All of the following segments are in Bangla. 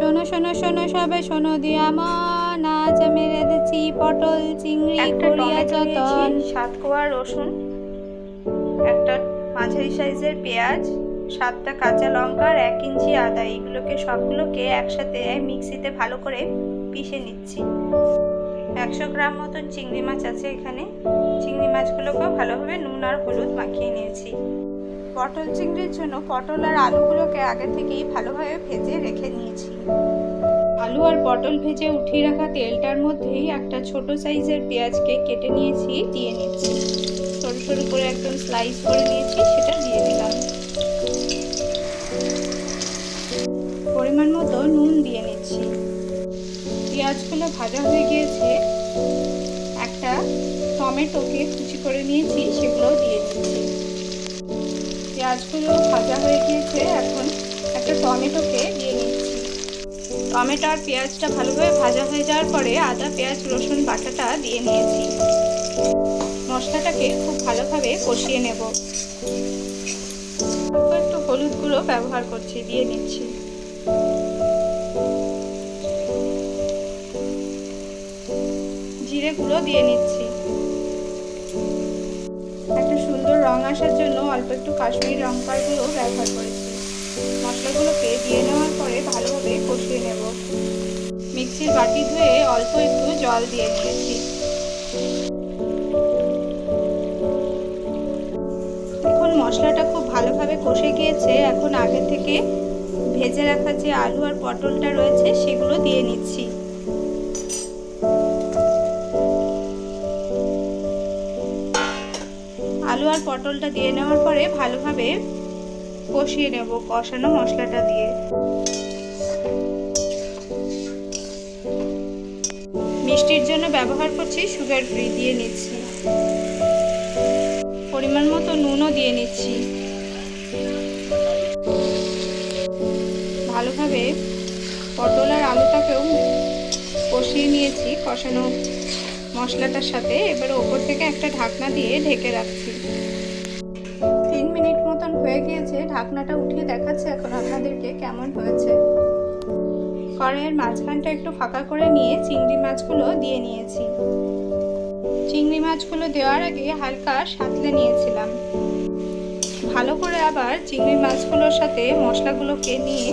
শোনো শোনো শোনো সবে শোনো দিয়া মন। আজ আমি রেঁধেছি পটল চিংড়ি করিয়া টমেটো যতন। সাত কোয়া রসুন একটা মাঝারি সাইজের পেঁয়াজ সাতটা কাঁচা লঙ্কা আর এক ইঞ্চি আদা। এইগুলোকে সবগুলোকে একসাথে মিক্সিতে ভালো করে পিষে নিচ্ছি। একশো গ্রাম মতন চিংড়ি মাছ আছে এখানে। চিংড়ি মাছগুলোকেও ভালোভাবে নুন আর হলুদ মাখিয়ে নিয়েছি। পটল চিংড়ির জন্য পটল আর আলুগুলোকে আগে থেকেই ভালোভাবে ভেজে রেখে নিয়েছি। আলু আর পটল ভেজে উঠিয়ে রাখা তেলটার মধ্যেই একটা ছোট সাইজের পেঁয়াজকে কেটে নিয়েছি, দিয়ে নিচ্ছি। সরু সরু করে একদম স্লাইস করে নিয়েছি, সেটা দিয়ে দিলাম। পরিমাণ মতো নুন দিয়ে নিচ্ছি। পেঁয়াজগুলো ভাজা হয়ে গিয়েছে। একটা টমেটোকে কুচি করে নিয়েছি, সেগুলোও দিয়ে দিচ্ছি। পেঁয়াজগুলো ভাজা হয়ে গিয়েছে, এখন একটা টমেটোকে দিয়ে নিচ্ছি। টমেটো আর পেঁয়াজটা ভালোভাবে ভাজা হয়ে যাওয়ার পরে আদা, পেঁয়াজ, রসুন, বাটাটা দিয়ে নিয়েছি। মশলাটাকে খুব ভালোভাবে কষিয়ে নেব। একটু হলুদ গুঁড়ো ব্যবহার করছি, দিয়ে নিচ্ছি। জিরে গুঁড়ো দিয়ে নিচ্ছি। রং আসার জন্য অল্প একটু কাশ্মীরি গুঁড়ো ব্যবহার করেছি। মশলাগুলোকে দিয়ে নেওয়ার পরে ভালোভাবে কষিয়ে নেব। মিক্সির বাটি ধুয়ে অল্প একটু জল দিয়ে নিয়েছি এখন মশলাটা খুব ভালোভাবে কষে গিয়েছে। এখন আগে থেকে ভেজে রাখা যে আলু আর পটলটা রয়েছে, সেগুলো দিয়ে নিচ্ছি। আলু আর পটলটা দিয়ে নেওয়ার পরে ভালোভাবে কষিয়ে নেব, কষানো মশলাটা দিয়ে। মিষ্টির জন্য ব্যবহার করছি সুগার ফ্রি দিয়ে নিচ্ছি। পরিমাণ মতো নুনও দিয়ে নিচ্ছি। ভালোভাবে পটল আর আলুটাকেও কষিয়ে নিয়েছি, কষানো মশলাটার সাথে এবার ওপর থেকে একটা ঢাকনা দিয়ে ঢেকে রাখছি। তিন মিনিট মতন হয়ে গিয়েছে, ঢাকনাটা উঠিয়ে দেখাচ্ছে এখন আপনাদেরকে কেমন হয়েছে। কড়াইয়ের মাঝখানটা একটু ফাঁকা করে নিয়ে চিংড়ি মাছগুলো দিয়ে নিয়েছি। চিংড়ি মাছগুলো দেওয়ার আগে হালকা সাঁতলে নিয়েছিলাম। ভালো করে আবার চিংড়ি মাছগুলোর সাথে মশলাগুলোকে নিয়ে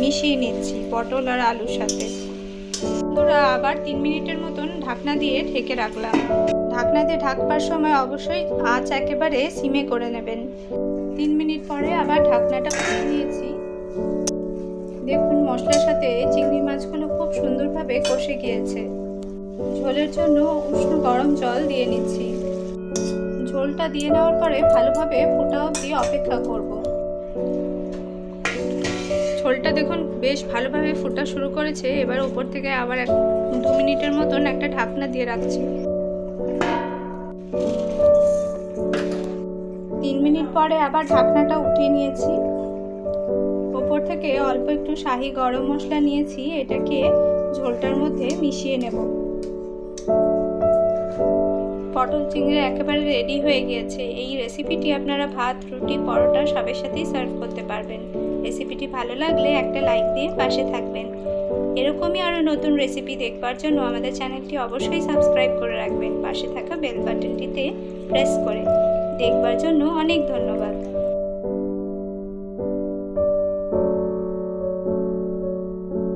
মিশিয়ে নিচ্ছি, পটল আর আলুর সাথে। বন্ধুরা আবার তিন মিনিটের মতন ঢাকনা দিয়ে ঢেকে রাখলাম। ঢাকনা দিয়ে ঢাকবার সময় অবশ্যই আঁচ একেবারে সিমে করে নেবেন। তিন মিনিট পরে আবার ঢাকনাটা খুলে নিয়েছি। দেখুন, মশলার সাথে চিংড়ি মাছগুলো খুব সুন্দরভাবে কষে গিয়েছে। ঝোলের জন্য উষ্ণ গরম জল দিয়ে নিচ্ছি। ঝোলটা দিয়ে নেওয়ার পরে ভালোভাবে ফোটা অবধি অপেক্ষা করব। ঝোলটা দেখুন বেশ ভালোভাবে ফোটা শুরু করেছে, এবার উপর থেকে আবার এক দু মিনিটের মতন একটা ঢাকনা দিয়ে রাখছি। তিন মিনিট পরে আবার ঢাকনাটা উঠিয়ে নিয়েছি। ওপর থেকে অল্প একটু শাহি গরম মশলা নিয়েছি, এটাকে ঝোলটার মধ্যে মিশিয়ে নেব। পটল চিংড়ি একেবারে রেডি হয়ে গিয়েছে। এই রেসিপিটি আপনারা ভাত, রুটি, পরোটা সবের সাথেই সার্ভ করতে পারবেন। রেসিপিটি ভালো লাগলে একটা লাইক দিয়ে পাশে থাকবেন। এরকমই আরও নতুন রেসিপি দেখবার জন্য আমাদের চ্যানেলটি অবশ্যই সাবস্ক্রাইব করে রাখবেন। পাশে থাকা বেল বাটনটিতে প্রেস করে। দেখবার জন্য অনেক ধন্যবাদ।